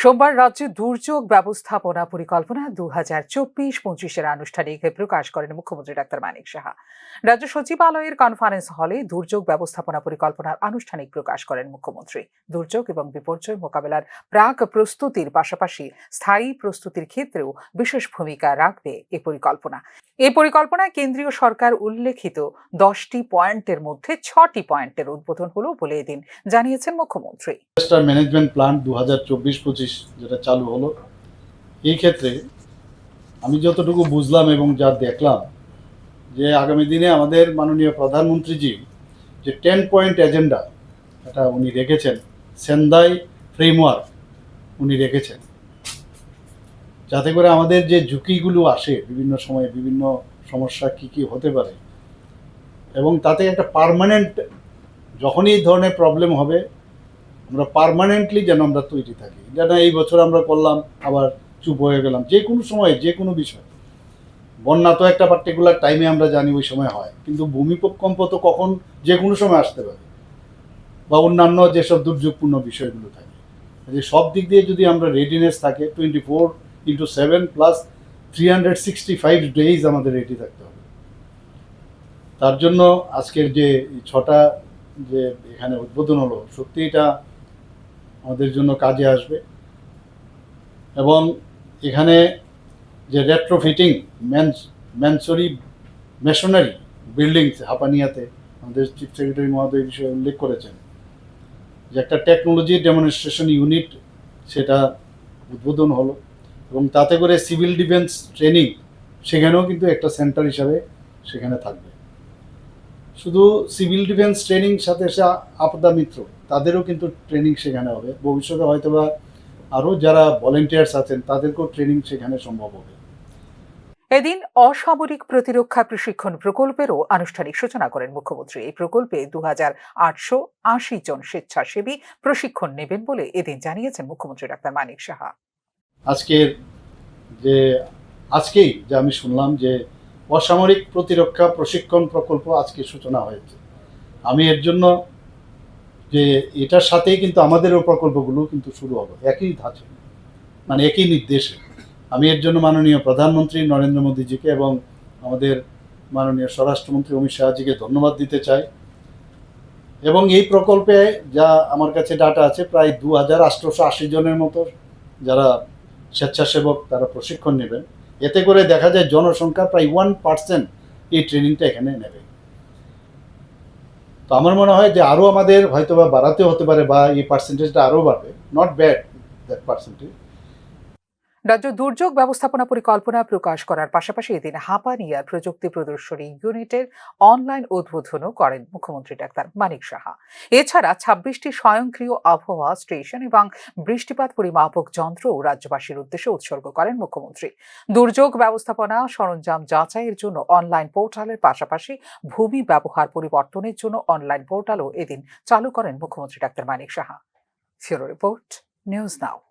সোমবার রাজ্যে দুর্যোগ ব্যবস্থাপনা পরিকল্পনা দু হাজার চব্বিশ পঁচিশের আনুষ্ঠানিক প্রকাশ করেন মুখ্যমন্ত্রী ডাক্তার মানিক সাহা। রাজ্য সচিবালয়ের কনফারেন্স হলে দুর্যোগ ব্যবস্থাপনা পরিকল্পনার আনুষ্ঠানিক প্রকাশ করেন মুখ্যমন্ত্রী। দুর্যোগ এবং বিপর্যয় মোকাবেলার প্রাক প্রস্তুতির পাশাপাশি স্থায়ী প্রস্তুতির ক্ষেত্রেও বিশেষ ভূমিকা রাখবে এ পরিকল্পনা। এই পরিকল্পনায় কেন্দ্রীয় সরকার উল্লেখিত দশটি পয়েন্টের মধ্যে ছটি পয়েন্টের উদ্বোধন হলো বলে এদিন জানিয়েছেন মুখ্যমন্ত্রী। ম্যানেজমেন্ট প্ল্যান দু হাজার চব্বিশ যেটা চালু হলো, এই ক্ষেত্রে আমি যতটুকু বুঝলাম এবং যা দেখলাম, যে আগামী দিনে আমাদের মাননীয় প্রধানমন্ত্রীজি যে টেন পয়েন্ট এজেন্ডা এটা উনি রেখেছেন সেন্দাই ফ্রেমওয়ার্ক উনি রেখেছেন। যাতে করে আমাদের যে ঝুঁকিগুলো আসে বিভিন্ন সময়ে বিভিন্ন সমস্যা কি কি হতে পারে, এবং তাতে একটা পার্মানেন্ট যখনই ধরনের প্রবলেম হবে আমরা পার্মানেন্টলি যেন আমরা তৈরি থাকি। যেন এই বছর আমরা করলাম, আবার চুপ হয়ে গেলাম। যে কোনো সময়, যে কোনো বিষয়। বন্যা তো একটা পার্টিকুলার টাইমে আমরা জানি ওই সময় হয়। কিন্তু ভূমিকম্প তো কখন যে কোনো সময় আসতে পারে। বা অন্যান্য যেসব দুর্যোগপূর্ণ বিষয়গুলো থাকে। যে সব দিক দিয়ে যদি আমরা রেডিনেস থাকে twenty four into seven plus three hundred sixty five days আমাদের রেডি থাকতে হবে। তার জন্য আজকের যে ছটা যে এখানে উদ্বোধন হলো সত্যি এটা আমাদের জন্য কাজে আসবে। এবং এখানে যে রেট্রোফিটিং ম্যানস ম্যানসরি মেশনারি বিল্ডিংস হাপানিয়াতে আমাদের চিফ সেক্রেটারি মহোদয় বিষয়ে উল্লেখ করেছেন, যে একটা টেকনোলজি ডেমনস্ট্রেশন ইউনিট সেটা উদ্বোধন হলো এবং তাতে করে সিভিল ডিফেন্স ট্রেনিং সেখানেও কিন্তু একটা সেন্টার হিসাবে সেখানে থাকবে। শুধু সিভিল ডিফেন্স ট্রেনিং সাথে সে আপদা মিত্র তাদেরও কিন্তু ট্রেনিং সেখানে হবে। ভবিষ্যতে হয়তোবা আরও যারা ভলেন্টিয়ার্স আছেন তাদেরকেও ট্রেনিং সেখানে সম্ভব হবে। এদিন অসামরিক প্রতিরক্ষা প্রশিক্ষণ প্রকল্পেরও আনুষ্ঠানিক সূচনা করেন মুখ্যমন্ত্রী। এই প্রকল্পে দু আশি জন স্বেচ্ছাসেবী প্রশিক্ষণ নেবেন বলে এদিন জানিয়েছেন মুখ্যমন্ত্রী ডাক্তার মানিক সাহা। আজকের যে আজকেই যে আমি শুনলাম যে অসামরিক প্রতিরক্ষা প্রশিক্ষণ প্রকল্প আজকে সূচনা হয়েছে। আমি এর জন্য যে এটার সাথেই কিন্তু আমাদেরও প্রকল্পগুলো কিন্তু শুরু হবে, একই ধাঁচে মানে একই নির্দেশে। আমি এর জন্য মাননীয় প্রধানমন্ত্রী নরেন্দ্র মোদীজিকে এবং আমাদের মাননীয় স্বরাষ্ট্রমন্ত্রী অমিত শাহজিকে ধন্যবাদ দিতে চাই। এবং এই প্রকল্পে যা আমার কাছে ডাটা আছে, প্রায় দু হাজার আটশোশো আশি জনের মতো যারা স্বেচ্ছাসেবক তারা প্রশিক্ষণ নেবেন। এতে করে দেখা যায় জনসংখ্যা প্রায় ওয়ান পার্সেন্ট এই ট্রেনিংটা এখানে নেবে। তো আমার মনে হয় যে আরও আমাদের হয়তো বা বাড়াতে হতে পারে বা এই পার্সেন্টেজটা আরও বাড়বে। নট ব্যাড দ্যাট পার্সেন্টেজ রাজ্য দুর্যোগ ব্যবস্থাপনা পরিকল্পনা প্রকাশ করার পাশাপাশি এদিন হাপানিয়ার প্রযুক্তি প্রদর্শনী ইউনিটের অনলাইন উদ্বোধনও করেন মুখ্যমন্ত্রী ডাক্তার মানিক সাহা। এছাড়া ছাব্বিশটি স্বয়ংক্রিয় আবহাওয়া স্টেশন এবং বৃষ্টিপাত পরিমাপক যন্ত্রও রাজ্যবাসীর উদ্দেশ্যে উৎসর্গ করেন মুখ্যমন্ত্রী। দুর্যোগ ব্যবস্থাপনা সরঞ্জাম যাচাইয়ের জন্য অনলাইন পোর্টালের পাশাপাশি ভূমি ব্যবহার পরিবর্তনের জন্য অনলাইন পোর্টালও এদিন চালু করেন মুখ্যমন্ত্রী ডাক্তার মানিক সাহা। ফিরো রিপোর্ট, নিউজ নাও।